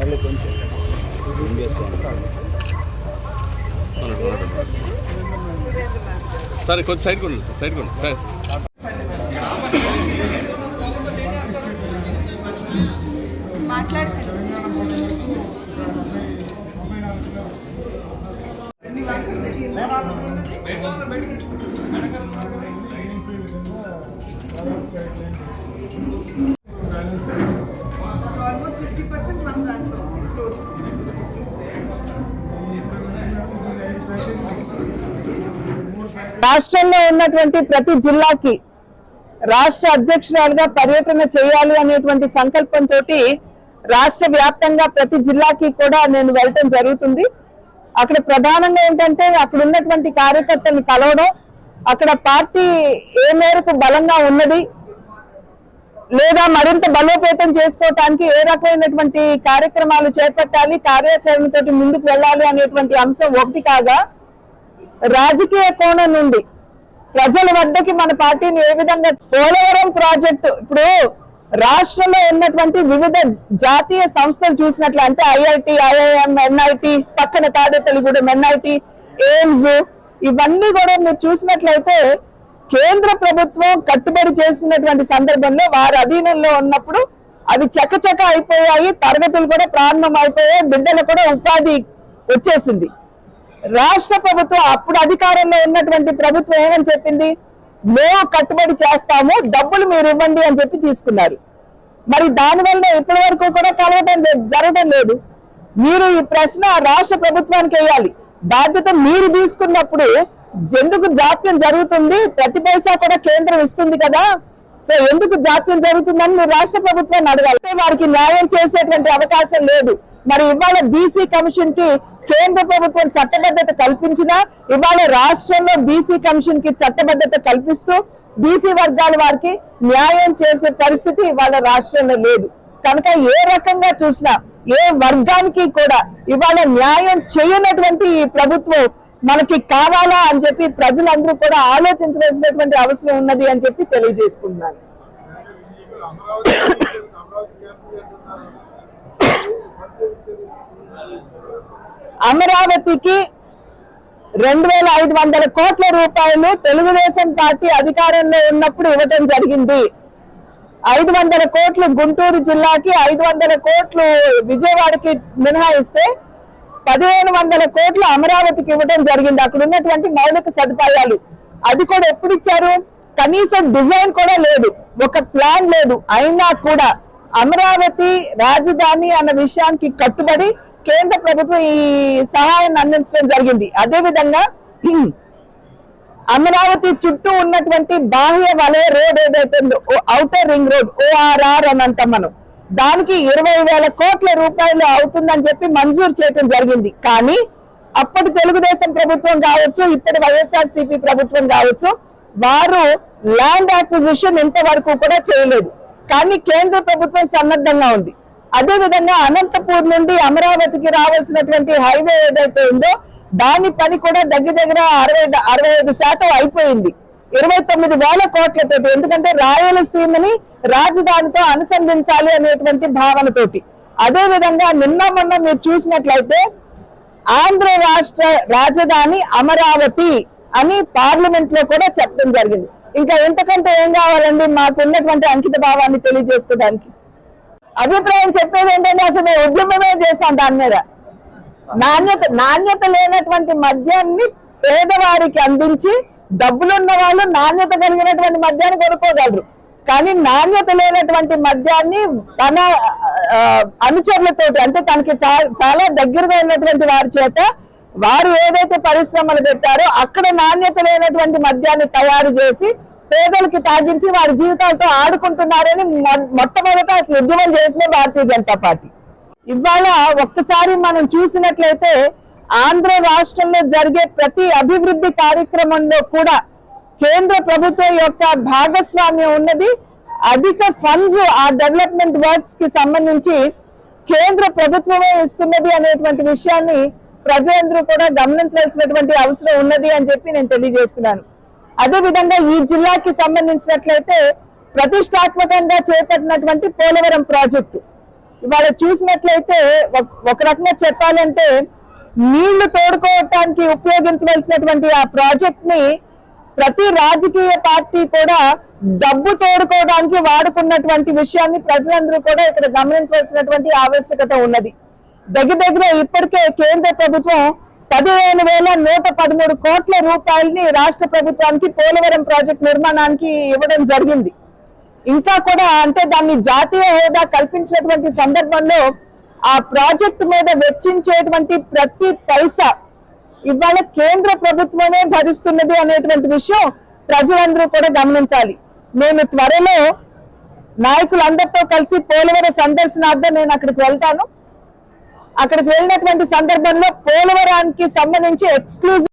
మళ్ళీ కొంచెం సరే కొంచెం సైడ్ కొండి సార్ సైడ్ కొండి సరే ఆల్మోస్ట్ రాష్ట్రంలో ఉన్నటువంటి ప్రతి జిల్లాకి రాష్ట్ర అధ్యక్షురాలుగా పర్యటన చేయాలి అనేటువంటి సంకల్పంతో రాష్ట్ర వ్యాప్తంగా ప్రతి జిల్లాకి కూడా నేను వెళ్ళటం జరుగుతుంది. అక్కడ ప్రధానంగా ఏంటంటే అక్కడ ఉన్నటువంటి కార్యకర్తల్ని కలవడం అక్కడ పార్టీ ఏ మేరకు బలంగా ఉన్నది లేదా మరింత బలోపేతం చేసుకోవటానికి ఏ రకమైనటువంటి కార్యక్రమాలు చేపట్టాలి కార్యాచరణతోటి ముందుకు వెళ్ళాలి అనేటువంటి అంశం ఒకటి కాగా రాజకీయ కోణం నుండి ప్రజల వద్దకి మన పార్టీని ఏ విధంగా పోలవరం ప్రాజెక్టు ఇప్పుడు రాష్ట్రంలో ఉన్నటువంటి వివిధ జాతీయ సంస్థలు చూసినట్లు అంటే ఐఐటి ఐఐఎం ఎన్ఐటి పక్కన తాడేపల్లిగూడెం ఎన్ఐటి ఎయిమ్స్ ఇవన్నీ కూడా మీరు చూసినట్లయితే కేంద్ర ప్రభుత్వం కట్టుబడి చేసినటువంటి సందర్భంలో వారి అధీనంలో ఉన్నప్పుడు అవి చకచక అయిపోయాయి తరగతులు కూడా ప్రారంభం అయిపోయాయి బిడ్డలు కూడా ఉపాధి వచ్చేసింది. రాష్ట్ర ప్రభుత్వం అప్పుడు అధికారంలో ఉన్నటువంటి ప్రభుత్వం ఏమని చెప్పింది? మేము కట్టుబడి చేస్తాము డబ్బులు మీరు ఇవ్వండి అని చెప్పి తీసుకున్నారు. మరి దానివల్ల ఇప్పటి వరకు కూడా కలవటం లేదు జరగడం లేదు. మీరు ఈ ప్రశ్న రాష్ట్ర ప్రభుత్వానికి వేయాలి. బాధ్యత మీరు తీసుకున్నప్పుడు ఎందుకు జాప్యం జరుగుతుంది? ప్రతి పైసా కూడా కేంద్రం ఇస్తుంది కదా. సో ఎందుకు జాప్యం జరుగుతుందని మీరు రాష్ట్ర ప్రభుత్వాన్ని అడగాలి. వారికి న్యాయం చేసేటువంటి అవకాశం లేదు. మరి ఇవాళ బీసీ కమిషన్కి కేంద్ర ప్రభుత్వం చట్టబద్ధత కల్పించినా ఇవాళ రాష్ట్రంలో బీసీ కమిషన్కి చట్టబద్ధత కల్పిస్తూ బీసీ వర్గాల వారికి న్యాయం చేసే పరిస్థితి ఇవాళ రాష్ట్రంలో లేదు. కనుక ఏ రకంగా చూసినా ఏ వర్గానికి కూడా ఇవాళ న్యాయం చేయనటువంటి ఈ ప్రభుత్వం మనకి కావాలా అని చెప్పి ప్రజలందరూ కూడా ఆలోచించవలసినటువంటి అవసరం ఉన్నది అని చెప్పి తెలియజేసుకుంటున్నాను. అమరావతికి రెండు వేల ఐదు వందల కోట్ల రూపాయలు తెలుగుదేశం పార్టీ అధికారంలో ఉన్నప్పుడు ఇవ్వటం జరిగింది. ఐదు వందల కోట్లు గుంటూరు జిల్లాకి ఐదు వందల కోట్లు విజయవాడకి మినహాయిస్తే పదిహేను వందల కోట్లు అమరావతికి ఇవ్వడం జరిగింది. అక్కడ ఉన్నటువంటి మౌలిక సదుపాయాలు. అది కూడా ఎప్పుడు ఇచ్చారు? కనీసం డిజైన్ కూడా లేదు. ఒక ప్లాన్ లేదు. అయినా కూడా అమరావతి రాజధాని అన్న విషయానికి కట్టుబడి కేంద్ర ప్రభుత్వం ఈ సహాయాన్ని అందించడం జరిగింది. అదే విధంగా అమరావతి చుట్టూ ఉన్నటువంటి బాహ్య వలయ రోడ్ ఏదైతే ఉందో అవుటర్ రింగ్ రోడ్ ఓఆర్ఆర్ అని అంటాం మనం. దానికి ఇరవై వేల కోట్ల రూపాయలు అవుతుందని చెప్పి మంజూరు చేయడం జరిగింది. కానీ అప్పటి తెలుగుదేశం ప్రభుత్వం కావచ్చు ఇప్పటి వైఎస్ఆర్ సిపి ప్రభుత్వం కావచ్చు వారు ల్యాండ్ అక్విజిషన్ ఇంతవరకు కూడా చేయలేదు. కానీ కేంద్ర ప్రభుత్వం సన్నద్ధంగా ఉంది. అదే విధంగా అనంతపూర్ నుండి అమరావతికి రావాల్సినటువంటి హైవే ఏదైతే ఉందో దాని పని కూడా దగ్గర దగ్గర అరవై అరవై ఐదు శాతం అయిపోయింది. ఇరవై తొమ్మిది వేల కోట్లతోటి ఎందుకంటే రాయలసీమని రాజధానితో అనుసంధించాలి అనేటువంటి భావనతోటి. అదే విధంగా నిన్న మొన్న మీరు చూసినట్లయితే ఆంధ్ర రాష్ట్ర రాజధాని అమరావతి అని పార్లమెంట్లో కూడా చెప్పడం జరిగింది. ఇంకా ఎంతకంటే ఏం కావాలండి? మాకు ఉన్నటువంటి అంకిత భావాన్ని తెలియజేసుకోవడానికి. అభిప్రాయం చెప్పేది ఏంటంటే అసలు మేము ఉద్యమమే చేశాం దాని మీద. నాణ్యత నాణ్యత లేనటువంటి మద్యాన్ని పేదవారికి అందించి డబ్బులున్న వాళ్ళు నాణ్యత కలిగినటువంటి మద్యాన్ని కొనుక్కోగలరు. కానీ నాణ్యత లేనటువంటి మద్యాన్ని తన అనుచరులతో అనుచరులతోటి అంటే తనకి చాలా దగ్గరగా ఉన్నటువంటి వారి చేత వారు ఏదైతే పరిశ్రమలు పెట్టారో అక్కడ నాణ్యత లేనటువంటి మద్యాన్ని తయారు చేసి పేదలకి తాగించి వారి జీవితాలతో ఆడుకుంటున్నారని మొట్టమొదట అసలు ఉద్యమం చేసిన భారతీయ జనతా పార్టీ. ఇవాళ ఒక్కసారి మనం చూసినట్లయితే ఆంధ్ర రాష్ట్రంలో జరిగే ప్రతి అభివృద్ధి కార్యక్రమంలో కూడా కేంద్ర ప్రభుత్వం యొక్క భాగస్వామ్యం ఉన్నది. అధిక ఫండ్స్ ఆ డెవలప్మెంట్ వర్క్స్కి సంబంధించి కేంద్ర ప్రభుత్వమే ఇస్తున్నది అనేటువంటి విషయాన్ని ప్రజలందరూ కూడా గమనించవలసినటువంటి అవసరం ఉన్నది అని చెప్పి నేను తెలియజేస్తున్నాను. అదే విధంగా ఈ జిల్లాకి సంబంధించినట్లయితే ప్రతిష్టాత్మకంగా చేపట్టినటువంటి పోలవరం ప్రాజెక్టు. ఇవాళ చూసినట్లయితే ఒక- ఒక రకంగా చెప్పాలంటే నీళ్ళు తోడుకోవటానికి ఉపయోగించవలసినటువంటి ఆ ప్రాజెక్ట్ని ప్రతి రాజకీయ పార్టీ కూడా డబ్బు తోడుకోవడానికి వాడుకున్నటువంటి విషయాన్ని ప్రజలందరూ కూడా ఇక్కడ గమనించవలసినటువంటి ఆవశ్యకత ఉన్నది. దగ్గర దగ్గర ఇప్పటికే కేంద్ర ప్రభుత్వం పదిహేను వేల నూట పదమూడు కోట్ల రూపాయలని రాష్ట్ర ప్రభుత్వానికి పోలవరం ప్రాజెక్ట్ నిర్మాణానికి ఇవ్వడం జరిగింది. ఇంకా కూడా అంటే దాన్ని జాతీయ హోదా కల్పించినటువంటి సందర్భంలో ఆ ప్రాజెక్టు మీద వెచ్చించేటువంటి ప్రతి పైసా ఇవాళ కేంద్ర ప్రభుత్వమే భరిస్తున్నది అనేటువంటి విషయం ప్రజలందరూ కూడా గమనించాలి. నేను త్వరలో నాయకులందరితో కలిసి పోలవరం సందర్శనార్థం నేను అక్కడికి వెళ్తాను. అక్కడికి వెళ్ళినటువంటి సందర్భంలో పోలవరానికి సంబంధించి ఎక్స్క్లూజివ్